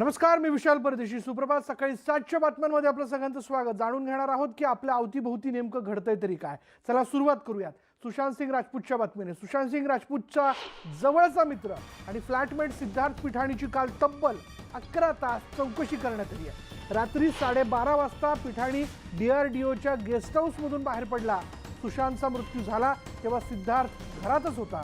नमस्कार मी विशाल परदेशी. सुप्रभात सकाळी सातच्या बातम्यांमध्ये आपलं सगळ्यांचं स्वागत. जाणून घेणार आहोत की आपल्या अवतीभोवती नेमकं घडतंय तरी काय. चला सुरुवात करूयात. सुशांत सिंग राजपूतच्या बातमीने. सुशांत सिंग राजपूतचा जवळचा मित्र आणि फ्लॅटमेट सिद्धार्थ पिठाणीची काल तब्बल अकरा तास चौकशी करण्यात आली आहे. रात्री साडेबारा वाजता पिठाणी डीआरडीओच्या गेस्ट हाऊसमधून बाहेर पडला. सुशांतचा मृत्यू झाला तेव्हा सिद्धार्थ घरातच होता.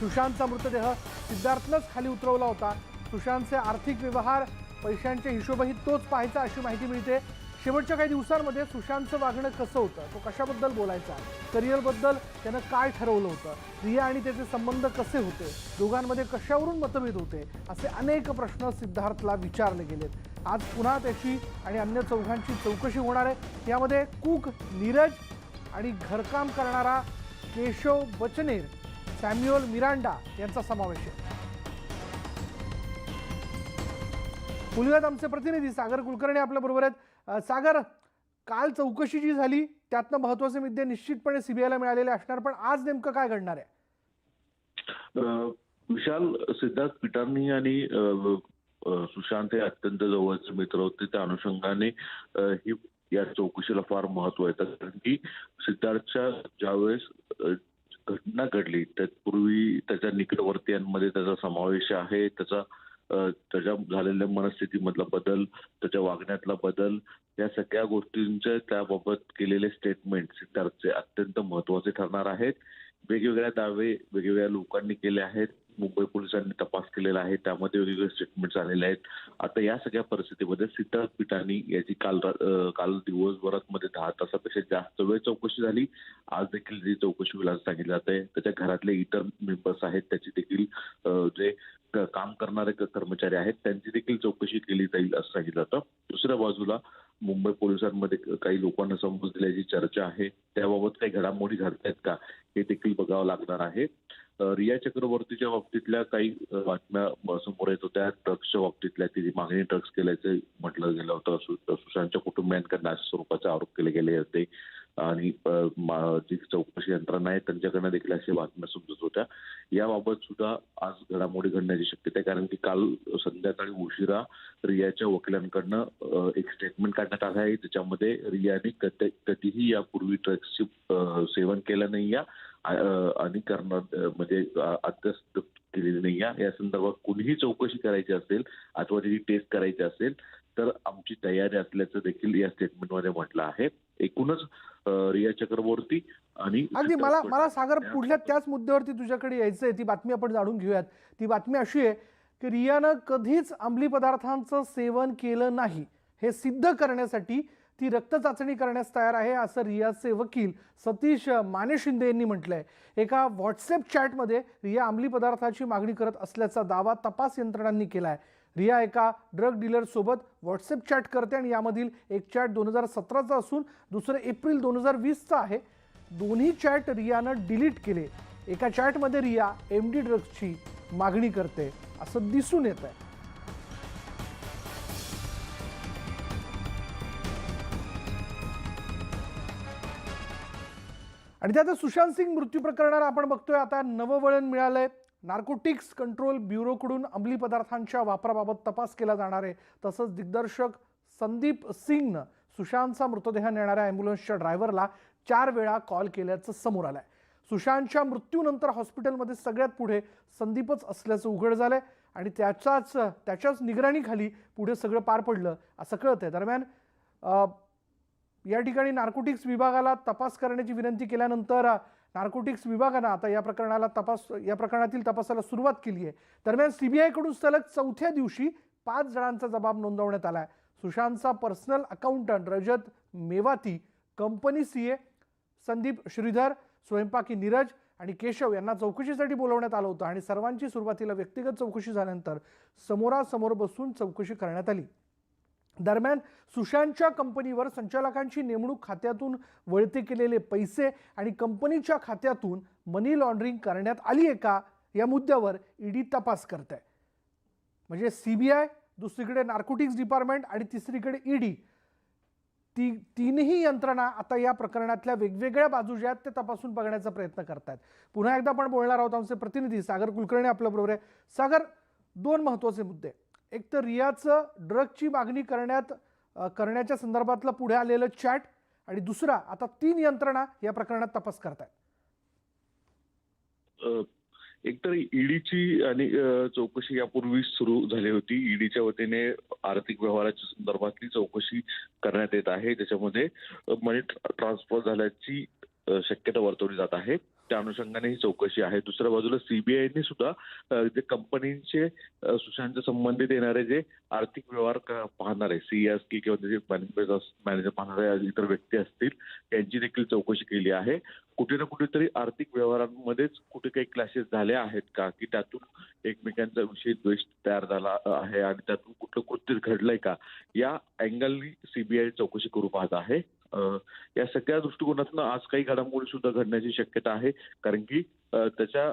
सुशांतचा मृतदेह सिद्धार्थनंच खाली उतरवला होता. सुशांतचे आर्थिक व्यवहार पैशांचे हिशोबही तोच पाहायचा अशी माहिती मिळते. शेवटच्या काही दिवसांमध्ये सुशांतचं वागणं कसं होतं? तो कशाबद्दल बोलायचा? करिअरबद्दल त्यानं काय ठरवलं होतं? रिया आणि त्याचे संबंध कसे होते? दोघांमध्ये कशावरून मतभेद होते? असे अनेक प्रश्न सिद्धार्थला विचारले गेलेत. आज पुन्हा त्याची आणि अन्य चौघांची चौकशी होणार आहे. यामध्ये कूक नीरज आणि घरकाम करणारा केशव बचनेर सॅम्युअल मिरांडा यांचा समावेश आहे. बोलूयात आमचे प्रतिनिधी सागर कुलकर्णी आपल्या बरोबर आहेत. सागर काल चौकशी जी झाली त्यातनं महत्त्वाचे मुद्दे निश्चितपणे सीबीआयला मिळालेले असणार पण आज नेमकं काय घडणार आहे? विशाल सिद्धार्थ पिटारनी आणि सुशांत हे अत्यंत जवळचे मित्र होते. त्या अनुषंगाने ही या चौकशीला फार महत्त्व आहे. कारण की सिद्धार्थच्या ज्यावेळेस घटना घडली त्यापूर्वी त्याच्या निकटवर्तीयांमध्ये त्याचा समावेश आहे. त्याचा त्याच्या झालेल्या मनस्थितीमधला बदल त्याच्या वागण्यातला बदल या सगळ्या गोष्टींचे त्याबाबत केलेले स्टेटमेंट सिद्धार्थचे अत्यंत महत्त्वाचे ठरणार आहेत. वेगवेगळ्या दावे वेगवेगळ्या लोकांनी केले आहेत. मुंबई पोलिसांनी तपास केलेला आहे. त्यामध्ये वेगवेगळे स्टेटमेंट आलेले आहेत. आता या सगळ्या परिस्थितीमध्ये सिद्धार्थ याची काल रा- काल दिवसभरात मध्ये दहा तासापेक्षा जास्त वेळ चौकशी झाली. आज देखील जी चौकशी होईल सांगितलं जात आहे त्याच्या घरातले इतर मेंबर्स आहेत त्याची देखील जे काम करणारे कर्मचारी आहेत त्यांची देखील चौकशी केली जाईल असं सांगितलं जातं. दुसऱ्या बाजूला मुंबई पोलिसांमध्ये काही लोकांना समज दिल्याची चर्चा आहे. त्याबाबत काही घडामोडी घडतायत का हे देखील बघावं लागणार आहे. रिया चक्रवर्तीच्या बाबतीतल्या काही बातम्या समोर येत होत्या. ड्रग्सच्या बाबतीतल्या तिची मागणी ड्रग्स केल्याचं म्हटलं गेलं होतं. सुशांतच्या कुटुंबियांकडे अशा स्वरूपाचे आरोप केले गेले होते. आणि जी चौकशी यंत्रणा आहे त्यांच्याकडनं देखील अशा बातम्या समजत होत्या. याबाबत सुद्धा आज घडामोडी घडण्याची शक्यता आहे. कारण की काल संध्याकाळी उशिरा रियाच्या वकिलांकडनं एक स्टेटमेंट काढण्यात आलं आहे. त्याच्यामध्ये रियाने कधीही यापूर्वी ड्रग्सची सेवन केलं नाही या आणि करणार म्हणजे अ, केलेली नाही या संदर्भात कुणीही चौकशी करायची असेल अथवा त्याची टेस्ट करायची असेल तर आमची तयारी असल्याचं देखील या स्टेटमेंटमध्ये म्हटलं आहे. एकूणच रिया चक्रवर्ती आणि अगदी मला मला सागर पुढल्या त्याच मुद्द्यावरती तुझ्याकडे यायचं आहे ती बातमी आपण जाणून घेऊयात. ती बातमी अशी आहे की रियानं कधीच अंमली पदार्थांचं सेवन केलं नाही. हे सिद्ध करण्यासाठी ती रक्त चाचणी करण्यास तयार आहे असं रियाचे वकील सतीश माने शिंदे यांनी म्हटलंय. एका व्हॉट्सअप चॅटमध्ये रिया अंमली पदार्थाची मागणी करत असल्याचा दावा तपास यंत्रणांनी केला आहे रिया एका ड्रग डीलरसोबत व्हॉट्सअप चॅट करते आणि यामधील एक चॅट दोन हजार सतराचा असून दुसरं एप्रिल दोन हजार वीसचा आहे. दोन्ही चॅट रियानं डिलीट केले. एका चॅटमध्ये रिया एम डी ड्रग्सची मागणी करते. असं दिसून येत आहे. आणि त्यात सुशांत सिंग मृत्यू प्रकरणाला आपण बघतोय. आता नववळण मिळालंय. नार्कोटिक्स कंट्रोल ब्युरोकडून अंमली पदार्थांच्या वापराबाबत तपास केला जाणार आहे. तसंच दिग्दर्शक संदीप सिंगनं सुशांतचा मृतदेह नेणाऱ्या ॲम्ब्युलन्सच्या ड्रायव्हरला चार वेळा कॉल केल्याचं समोर आलं आहे सुशांतच्या मृत्यूनंतर हॉस्पिटलमध्ये सगळ्यात पुढे संदीपच असल्याचं उघड झालंय आणि त्याच्याच त्याच्याच निगराणीखाली पुढे सगळं पार पडलं असं कळत आहे दरम्यान या ठिकाणी नार्कोटिक्स विभागाला तपास करण्याची विनंती केल्यानंतर नार्कोटिक्स विभागानं आता या प्रकरणाला तपास या प्रकरणातील तपासाला सुरुवात केली आहे. दरम्यान सीबीआयकडून सलग चौथ्या दिवशी पाच जणांचा जबाब नोंदवण्यात आला आहे. सुशांतचा personal accountant Rajat Mewati company C A Sandeep Shridhar स्वयंपाकी नीरज आणि केशव यांना चौकशीसाठी बोलवण्यात आलं होतं आणि सर्वांची सुरुवातीला व्यक्तिगत चौकशी झाल्यानंतर समोरासमोर बसून चौकशी करण्यात आली. दरम्यान सुशांतच्या कंपनीवर संचालकांची नेमणूक खात्यातून वळते केलेले पैसे आणि कंपनीच्या खात्यातून मनी लॉन्ड्रिंग करण्यात आली आहे का? या मुद्द्यावर ईडी तपास करत आहे म्हणजे सीबीआय दुसरीकडे नार्कोटिक्स डिपार्टमेंट आणि तिसरीकडे ईडी ती तीनही यंत्रणा आता या प्रकरणातल्या वेगवेगळ्या बाजू ज्या आहेत ते तपासून बघण्याचा प्रयत्न करतायत. पुन्हा एकदा आपण बोलणार आहोत आमचे प्रतिनिधी सागर कुलकर्णी आपल्याबरोबर आहे. सागर दोन महत्त्वाचे मुद्दे. एक तर रियाचं ड्रगची मागणी करण्यात करण्याच्या संदर्भातलं पुढे आलेलं चॅट आणि दुसरा आता तीन यंत्रणा या प्रकरणात तपास करतायत. अ, एकतर ईडीची आणि चौकशी यापूर्वी सुरू झाली होती. ईडीच्या वतीने आर्थिक व्यवहाराच्या संदर्भातली चौकशी करण्यात येत आहे. ज्याच्यामध्ये मनी ट्रान्सफर झाल्याची शक्यता वर्तवली जात आहे. त्या अनुषंगाने ही चौकशी आहे. दुसऱ्या बाजूला सीबीआयने सुद्धा जे कंपनीचे सुशांतच्या संबंधित येणारे जे आर्थिक व्यवहार पाहणारे सीएस की किंवा त्याचे मॅनेजर मॅनेजर पाहणारे इतर व्यक्ती असतील त्यांची देखील चौकशी केली आहे. कुठे ना कुठेतरी आर्थिक व्यवहारांमध्येच कुठे काही क्लॅशेस झाले आहेत का? की त्यातून एकमेकांचा विषय द्वेष तयार झाला आहे आणि त्यातून कुठलं कृत्य घडलंय का? या अँगलनी सीबीआय चौकशी करू पाहत आहे. या सगळ्या दृष्टिकोनातून आज काही घडामोडी सुद्धा घडण्याची शक्यता आहे. कारण की त्याच्या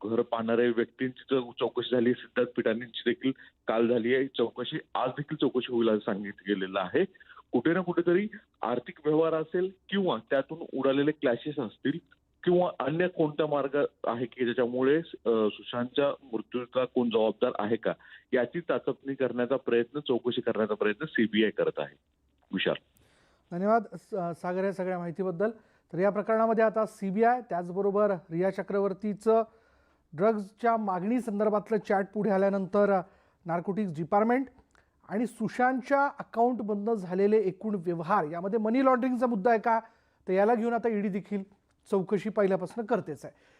घर पाहणाऱ्या व्यक्तींची चौकशी झाली सिद्धार्थ पिटानींची देखील काल झाली आहे. चौकशी आज देखील चौकशी होईल असं सांगितलं गेलेलं आहे. कुठे ना कुठेतरी आर्थिक व्यवहार असेल किंवा त्यातून उडालेले क्लॅशेस असतील किंवा अन्य कोणता मार्ग आहे की ज्याच्यामुळे सुशांतच्या मृत्यूचा कोण जबाबदार आहे का? याची चाचपणी करण्याचा प्रयत्न चौकशी करण्याचा प्रयत्न सीबीआय करत आहे. विशाल. धन्यवाद स- सागर या सगळ्या माहितीबद्दल. तर या प्रकरणामध्ये आता सी बी आय त्याचबरोबर रिया चक्रवर्तीचं ड्रग्जच्या मागणी संदर्भातलं चॅट पुढे आल्यानंतर नार्कोटिक्स डिपार्टमेंट आणि सुशांतच्या अकाउंट झालेले एकूण व्यवहार यामध्ये मनी लॉन्ड्रिंगचा मुद्दा आहे का? तर याला घेऊन आता ईडी देखील चौकशी पहिल्यापासून करतेच आहे.